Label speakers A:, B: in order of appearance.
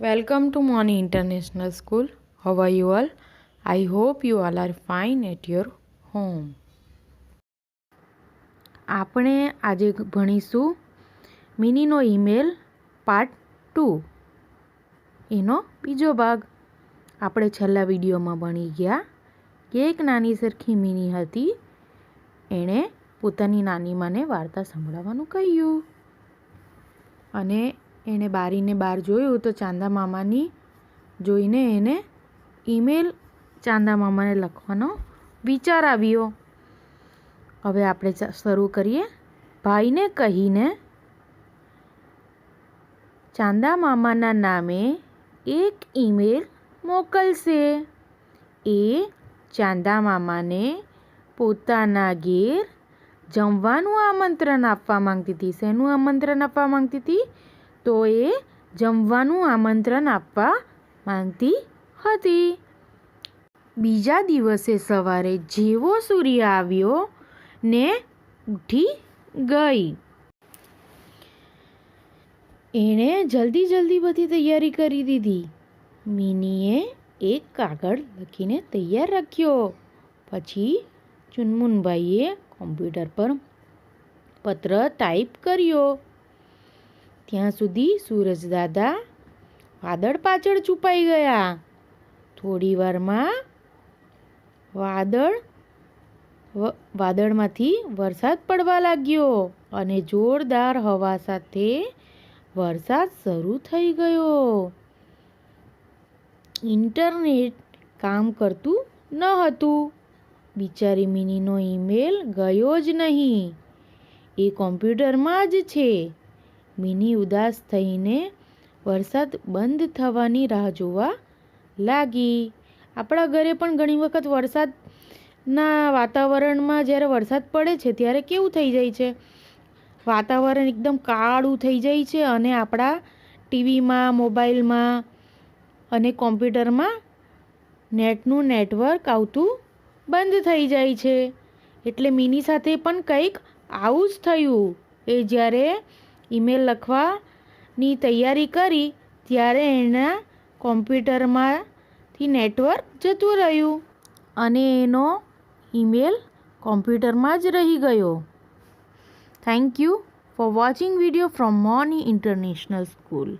A: Welcome to Moni International School. How are you all? I hope you all are fine at your home. આપણે આજે ભણીશું મિનીનો email part two એનો બીજો ભાગ આપણે છેલ્લા વિડીયોમાં ભણી ગયા કે એક નાની સરખી મિની હતી એણે પોતાની નાની માને વાર્તા સંભળાવવાનું કહ્યું અને એણે બારીને બહાર જોયું તો ચાંદા મામાની જોઈને એને ઈમેલ ચાંદા મામાને લખવાનો વિચાર આવ્યો. હવે આપણે શરૂ કરીએ. ભાઈને કહીને ચાંદા મામાના નામે એક ઈમેલ મોકલશે. એ ચાંદા મામાને પોતાના ઘેર જમવાનું આમંત્રણ આપવા માંગતી હતી. શેનું આમંત્રણ આપવા માંગતી હતી? તો એ જમવાનું આમંત્રણ આપવા માંગતી હતી. બીજા દિવસે સવારે જેવો સૂર્ય આવ્યો ને ઉઠી ગઈ. એણે જલ્દી જલ્દી બધી તૈયારી કરી દીધી. મિનીએ એક કાગળ લખીને તૈયાર રાખ્યો. પછી ચુનમુનભાઈએ કોમ્પ્યુટર પર પત્ર ટાઈપ કર્યો. ત્યાં સુધી સૂરજદાદા વાદળ પાછળ છુપાઈ ગયા. થોડી વારમાં વાદળ વાદળમાંથી વરસાદ પડવા લાગ્યો અને જોરદાર હવા સાથે વરસાદ શરૂ થઈ ગયો. ઇન્ટરનેટ કામ કરતું ન હતું. બિચારી મિનીનો ઈમેલ ગયો જ નહીં. એ કોમ્પ્યુટરમાં જ છે. મિની ઉદાસ થઈને વરસાદ બંધ થવાની રાહ જોવા લાગી. આપણા ઘરે પણ ઘણી વખત વરસાદના વાતાવરણમાં જ્યારે વરસાદ પડે છે ત્યારે કેવું થઈ જાય છે? વાતાવરણ એકદમ કાળું થઈ જાય છે અને આપણા ટીવીમાં, મોબાઈલમાં અને કોમ્પ્યુટરમાં નેટનું નેટવર્ક આવતું બંધ થઈ જાય છે. એટલે મિની સાથે પણ કંઈક આવું જ થયું. એ જ્યારે ઈમેલ લખવાની તૈયારી કરી ત્યારે એના કોમ્પ્યુટરમાંથી નેટવર્ક જતું રહ્યું અને એનો ઈમેલ કોમ્પ્યુટરમાં જ રહી ગયો. Thank you for watching video from Moni international school